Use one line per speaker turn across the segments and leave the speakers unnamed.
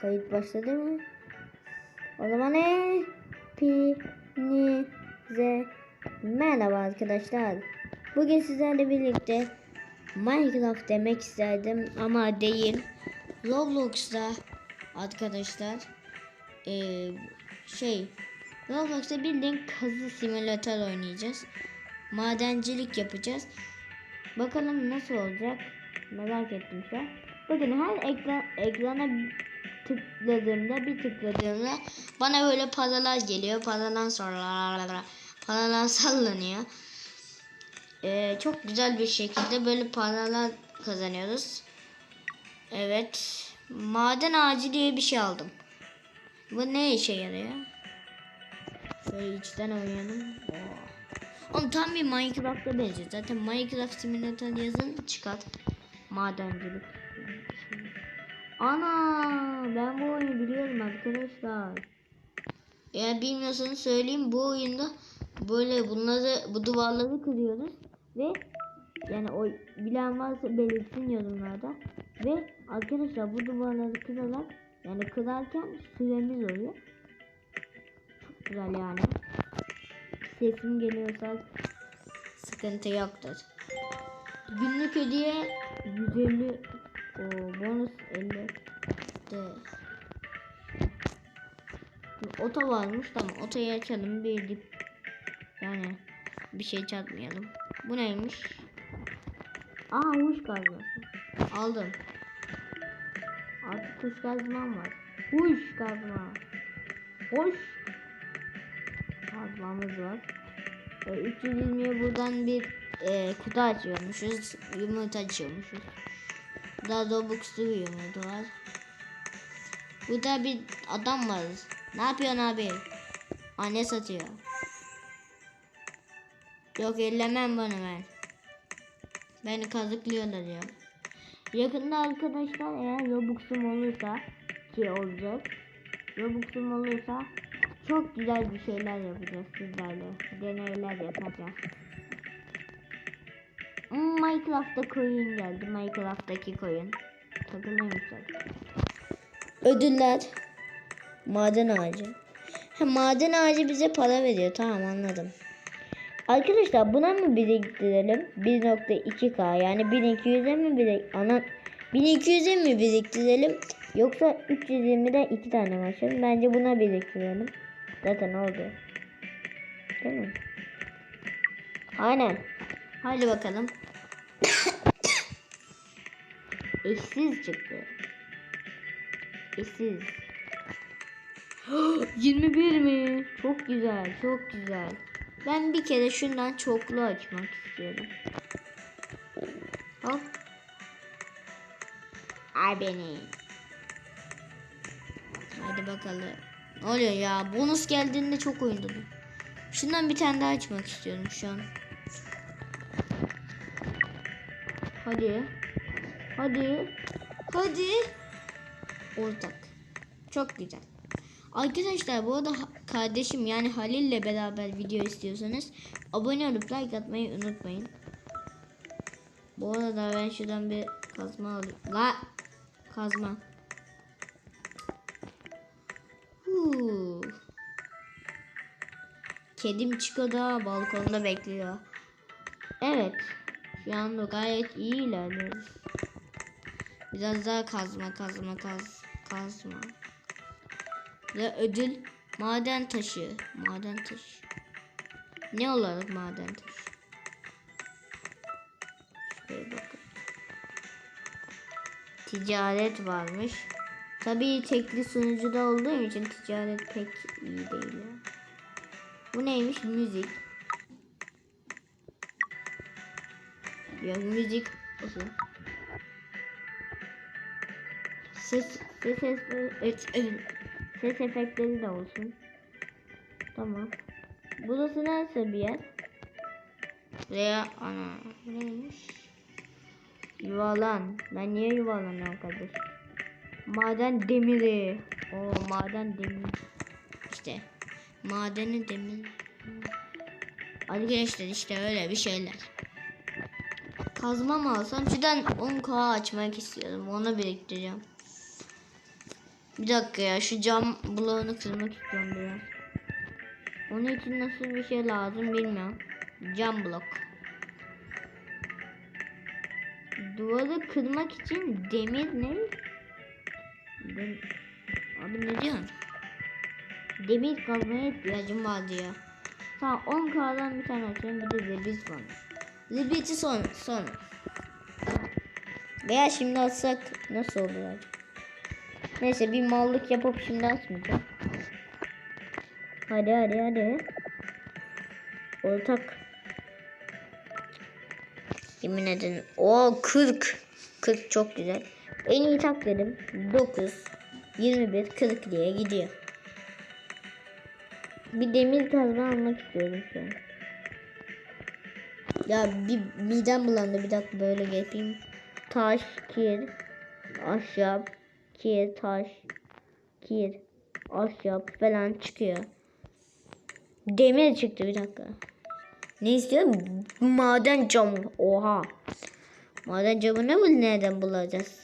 Kayıt başladı mı? O zaman hepinize merhaba arkadaşlar. Bugün sizlerle birlikte Minecraft demek isterdim ama değil. Roblox'ta arkadaşlar eee, şey Roblox'ta bildiğin kazı simülatör oynayacağız. Madencilik yapacağız. Bakalım nasıl olacak? Merak ettim şu an. Bakın her ekran, ekrana tıkladığımda bir tıkladığımda bana böyle paralar geliyor. Paradan sonra paralar sallanıyor. Ee, çok güzel bir şekilde böyle paralar kazanıyoruz. Evet. Maden ağacı diye bir şey aldım. Bu ne işe yarıyor? Şöyle içten oynayalım. Oğlum tam bir Minecraft'a benziyor. Zaten Minecraft Simulator yazın çıkar. Madencilik. Ana ben bu oyunu biliyorum arkadaşlar. Eğer bilmiyorsanız söyleyeyim bu oyunda böyle bunları bu duvarları kırıyoruz ve yani o bilen varsa belirtsin yorumlarda ve arkadaşlar bu duvarları kırarak yani kırarken süremiz oluyor. Çok güzel yani. Sesim geliyorsa sıkıntı yoktur. Günlük hediye 150 o bonus 50 de Ota varmış tamam otayı açalım bir dip yani bir şey çatmayalım. Bu neymiş? Aa huş kazması. Aldım. Artık kuş kazmam var. Huş kazma. Hoş. Kazmamız var. E, 320'ye buradan bir e, kutu açıyormuşuz. Yumurta açıyormuşuz. Bir yumurta var. Burada bir adam var. Ne yapıyorsun abi? Anne satıyor. Yok ellemem bunu ben. Beni kazıklıyorlar ya. Yakında arkadaşlar eğer Robux'um olursa ki olacak. Robux'um olursa çok güzel bir şeyler yapacağız sizlerle. Deneyler yapacağız. Minecraft'ta koyun geldi. Minecraft'taki koyun. Takılıymış zaten. Ödüller. Maden ağacı. Ha, maden ağacı bize para veriyor. Tamam anladım. Arkadaşlar buna mı biriktirelim? 1.2k yani 1200'e mi birik ana 1200'e mi biriktirelim? Yoksa 320'den 2 tane mi açalım? Bence buna biriktirelim. Zaten oldu. Değil mi? Aynen. Haydi bakalım. Eşsiz çıktı. Eşsiz. 21 mi? Çok güzel, çok güzel. Ben bir kere şundan çoklu açmak istiyorum. Hop. Ay beni. Hadi bakalım. Ne oluyor ya? Bonus geldiğinde çok oynadım. Şundan bir tane daha açmak istiyorum şu an. Hadi. Hadi. Hadi. Ortak. Çok güzel. Arkadaşlar bu arada kardeşim yani Halil ile beraber video istiyorsanız abone olup like atmayı unutmayın. Bu arada ben şuradan bir kazma alayım. La kazma. Huu. Kedim Chico'da balkonda bekliyor. Şu gayet iyi ilerliyoruz. Biraz daha kazma kazma kaz kazma. Ve ödül maden taşı. Maden taşı. Ne olarak maden taşı? Şuraya bakın. Ticaret varmış. Tabii tekli sunucuda olduğum için ticaret pek iyi değil. Bu neymiş? Müzik. Ya müzik olsun. Ses ses ses evet, ses efektleri de olsun. Tamam. Burası neresi bir yer? Veya ana neymiş? Yuvalan. Ben niye yuvalanıyorum kardeş? Maden demiri. O maden demiri. İşte madeni demir. Arkadaşlar işte öyle bir şeyler. Kazma mı alsam? Şuradan 10k açmak istiyorum. Onu biriktireceğim. Bir dakika ya şu cam bloğunu kırmak istiyorum biraz. Onun için nasıl bir şey lazım bilmiyorum. Cam blok. Duvarı kırmak için demir ne? Dem- Abi ne diyorsun? Demir kazmaya ihtiyacım vardı ya. Tamam 10 k'dan bir tane açayım bir de zebit var. Zebiti son sonra. Veya şimdi atsak nasıl olur? Neyse bir mallık yapıp şimdi atmayacağım. Hadi hadi hadi. Ortak. Yemin ederim. O 40. 40 çok güzel. En iyi tak dedim. 9. 21. 40 diye gidiyor. Bir demir kazma almak istiyorum şu an. Ya bir midem bulandı bir dakika böyle yapayım. Taş, kir, ahşap, kir, taş, kir, ahşap falan çıkıyor. Demir çıktı bir dakika. Ne istiyor? Maden camı. Oha. Maden camını mı nereden bulacağız?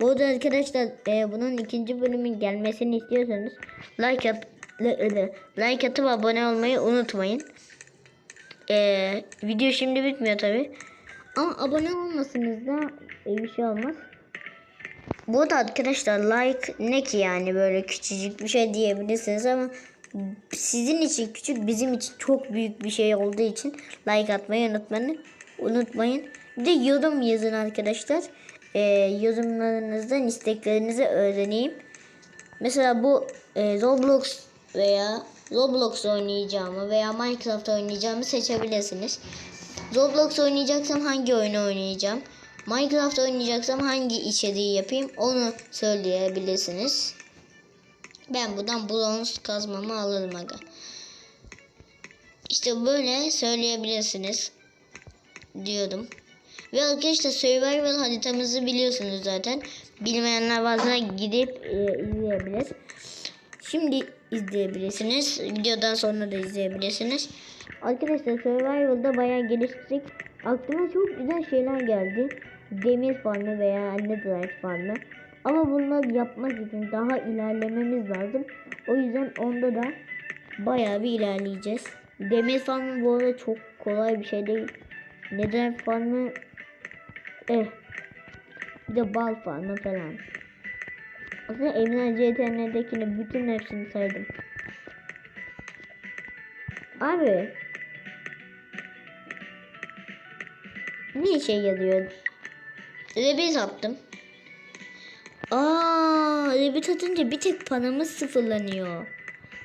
Bu arada arkadaşlar e, bunun ikinci bölümün gelmesini istiyorsanız like at li- like atıp abone olmayı unutmayın. E, video şimdi bitmiyor tabi. Ama abone olmasanız da bir şey olmaz. Bu arada arkadaşlar like ne ki yani böyle küçücük bir şey diyebilirsiniz ama sizin için küçük bizim için çok büyük bir şey olduğu için like atmayı unutmayın. Unutmayın. Bir de yorum yazın arkadaşlar. Ee, yorumlarınızdan isteklerinizi öğreneyim. Mesela bu e, Roblox veya Roblox oynayacağımı veya Minecraft oynayacağımı seçebilirsiniz. Roblox oynayacaksam hangi oyunu oynayacağım? Minecraft oynayacaksam hangi içeriği yapayım onu söyleyebilirsiniz. Ben buradan bronz kazmamı alırım aga. İşte böyle söyleyebilirsiniz diyordum. Ve arkadaşlar survival haritamızı biliyorsunuz zaten. Bilmeyenler varsa gidip e, izleyebilir. Şimdi izleyebilirsiniz. Videodan sonra da izleyebilirsiniz. Arkadaşlar survival'da bayağı geliştirdik. Aklıma çok güzel şeyler geldi. Demir farmı veya netherite farmı. Ama bunları yapmak için daha ilerlememiz lazım. O yüzden onda da bayağı bir ilerleyeceğiz. Demir farmı bu arada çok kolay bir şey değil. Neden farmı eh bir de bal farmı falan. Aslında Emre CTN'dekini bütün hepsini saydım. Abi ne işe yarıyor? Rebez attım. Aa, rebet atınca bir tek panamız sıfırlanıyor.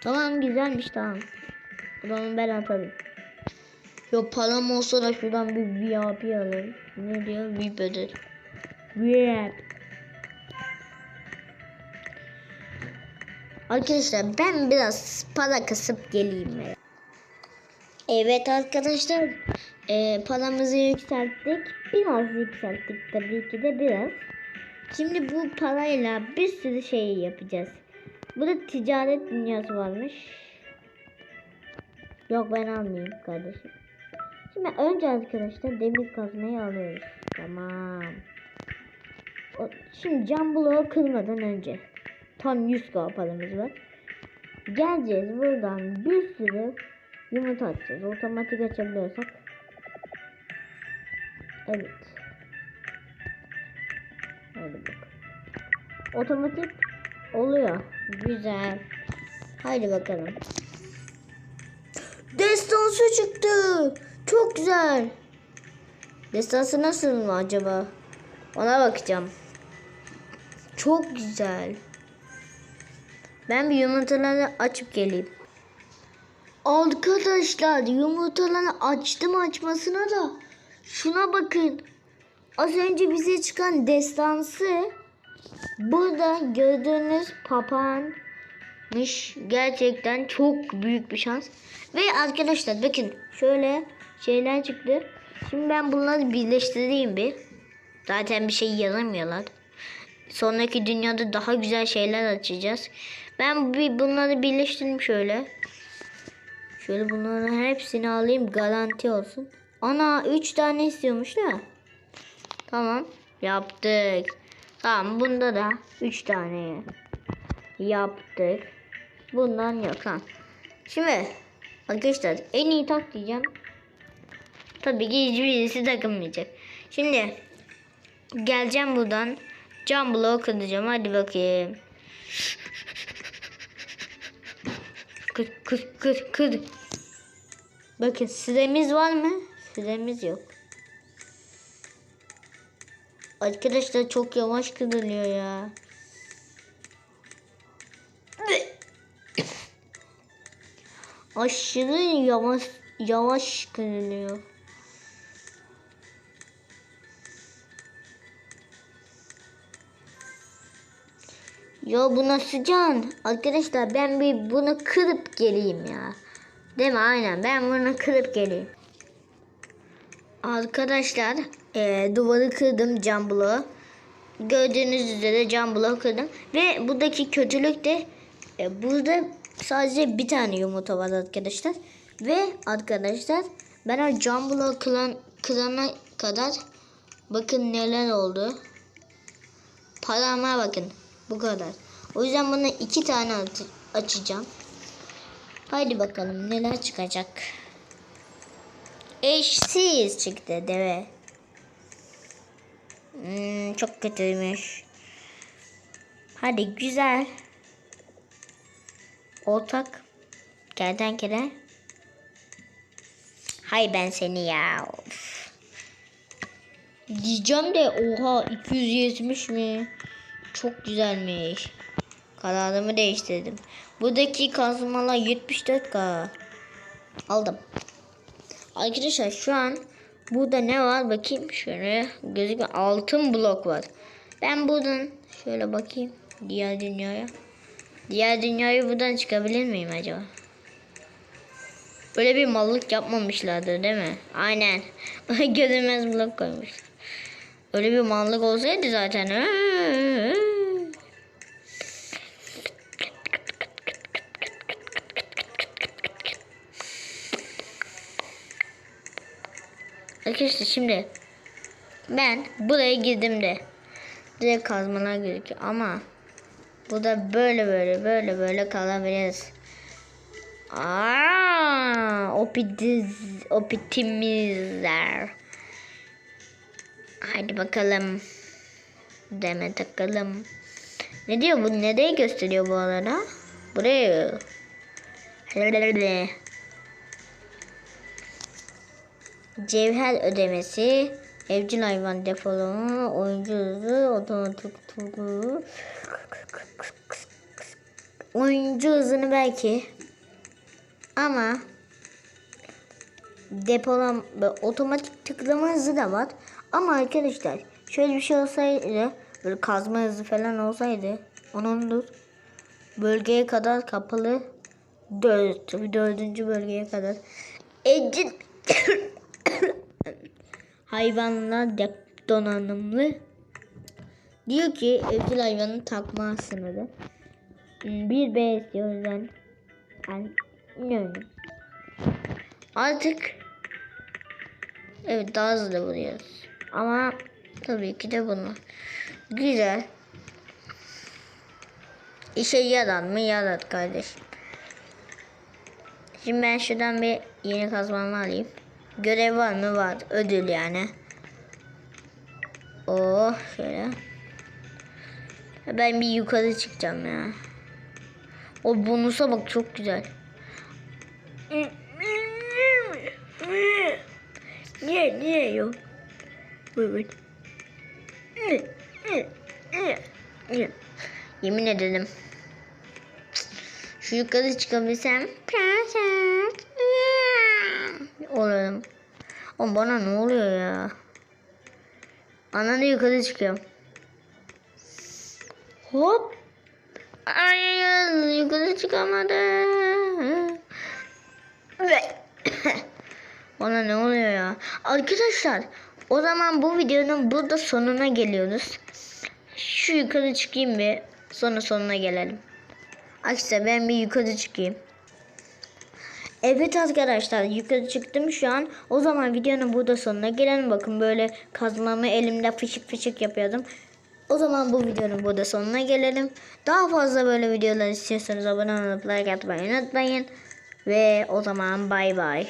Tamam güzelmiş tamam. O zaman ben atarım. Yok param olsa da şuradan bir VIP alalım. Ne diyor? VIP ödül. VIP. Arkadaşlar ben biraz para kasıp geleyim. Evet arkadaşlar. E, paramızı yükselttik. Biraz yükselttik tabii ki de biraz. Şimdi bu parayla bir sürü şey yapacağız. Burada ticaret dünyası varmış. Yok ben almayayım kardeşim. Şimdi önce arkadaşlar demir kazmayı alıyoruz. Tamam. O, şimdi cam bloğu kırmadan önce. Tam 100 k paramız var. Geleceğiz buradan bir sürü yumurta açacağız. Otomatik açabiliyorsak. Evet. Hadi bakalım. Otomatik oluyor. Güzel. Haydi bakalım. Destansı çıktı. Çok güzel. Destansı nasıl mı acaba? Ona bakacağım. Çok güzel. Ben bir yumurtaları açıp geleyim. Arkadaşlar yumurtaları açtım açmasına da şuna bakın. Az önce bize çıkan destansı burada gördüğünüz papağanmış. Gerçekten çok büyük bir şans. Ve arkadaşlar bakın şöyle şeyler çıktı. Şimdi ben bunları birleştireyim bir. Zaten bir şey yaramıyorlar. Sonraki dünyada daha güzel şeyler açacağız. Ben bir bunları birleştireyim şöyle. Şöyle bunların hepsini alayım garanti olsun. Ana 3 tane istiyormuş da. Tamam yaptık. Tamam bunda da 3 tane. yaptık. Bundan yok ha. Şimdi arkadaşlar en iyi tak diyeceğim. Tabii ki hiçbirisi takılmayacak. Şimdi geleceğim buradan. Cam bloğu kıracağım. Hadi bakayım. Kır kır kır kır. Bakın süremiz var mı? Süremiz yok. Arkadaşlar çok yavaş kırılıyor ya. Aşırı yavaş yavaş kırılıyor. Ya bu nasıl? Arkadaşlar ben bir bunu kırıp geleyim ya. Değil mi? Aynen ben bunu kırıp geleyim. Arkadaşlar eee, duvarı kırdım cam bloğu. Gördüğünüz üzere cam bloğu kırdım. Ve buradaki kötülük de e, burada sadece bir tane yumurta var arkadaşlar. Ve arkadaşlar ben o cam bloğu kıran, kırana kadar bakın neler oldu. Parama bakın. Bu kadar. O yüzden bunu iki tane aç- açacağım. Haydi bakalım neler çıkacak. Eşsiz çıktı deve. Hmm, çok kötüymüş. Hadi güzel. Ortak. Kertenkele. Hay ben seni ya. Of. Diyeceğim de oha 270 mi? Çok güzelmiş. Kararımı değiştirdim. Buradaki kazmalar 74k. Aldım. Arkadaşlar şu an burada ne var bakayım şöyle gözüküyor altın blok var. Ben buradan şöyle bakayım diğer dünyaya. Diğer dünyaya buradan çıkabilir miyim acaba? Böyle bir mallık yapmamışlardı değil mi? Aynen. Görünmez blok koymuşlar. Öyle bir mallık olsaydı zaten. Arkadaşlar şimdi ben buraya girdim de direkt kazmalar gözüküyor ama burada böyle böyle böyle böyle kalabiliriz. Aa, opitiz, opitimizler. Haydi bakalım. Deme takalım. Ne diyor bu? Nereye gösteriyor bu arada? Buraya. Cevher ödemesi, evcil hayvan depolama, oyuncu hızı, otomatik turgu. Oyuncu hızını belki ama depolam otomatik tıklama hızı da var. Ama arkadaşlar şöyle bir şey olsaydı böyle kazma hızı falan olsaydı onundur. Bölgeye kadar kapalı dört, dördüncü bölgeye kadar. Evcil hayvanlar de donanımlı. Diyor ki evcil hayvanın takma sınırı. Bir B istiyor o yüzden. Yani bilmiyorum. Artık evet daha hızlı vuruyoruz. Ama tabii ki de bunu. Güzel. İşe yarar mı? Yarar kardeşim. Şimdi ben şuradan bir yeni kazmamı alayım. Görev var mı? Var. Ödül yani. Oh şöyle. Ben bir yukarı çıkacağım ya. O bonusa bak çok güzel. Niye niye yok? Evet. Yemin ederim. Şu yukarı çıkabilsem prenses olurum. Oğlum bana ne oluyor ya? Ana da yukarı çıkıyorum. Hop. Ay yukarı çıkamadım. Bana ne oluyor ya? Arkadaşlar o zaman bu videonun burada sonuna geliyoruz. Şu yukarı çıkayım bir sonra sonuna gelelim. Arkadaşlar ben bir yukarı çıkayım. Evet arkadaşlar yukarı çıktım şu an. O zaman videonun burada sonuna gelelim. Bakın böyle kazmamı elimde fışık fışık yapıyordum. O zaman bu videonun burada sonuna gelelim. Daha fazla böyle videolar istiyorsanız abone olup like atmayı unutmayın. Ve o zaman bay bay.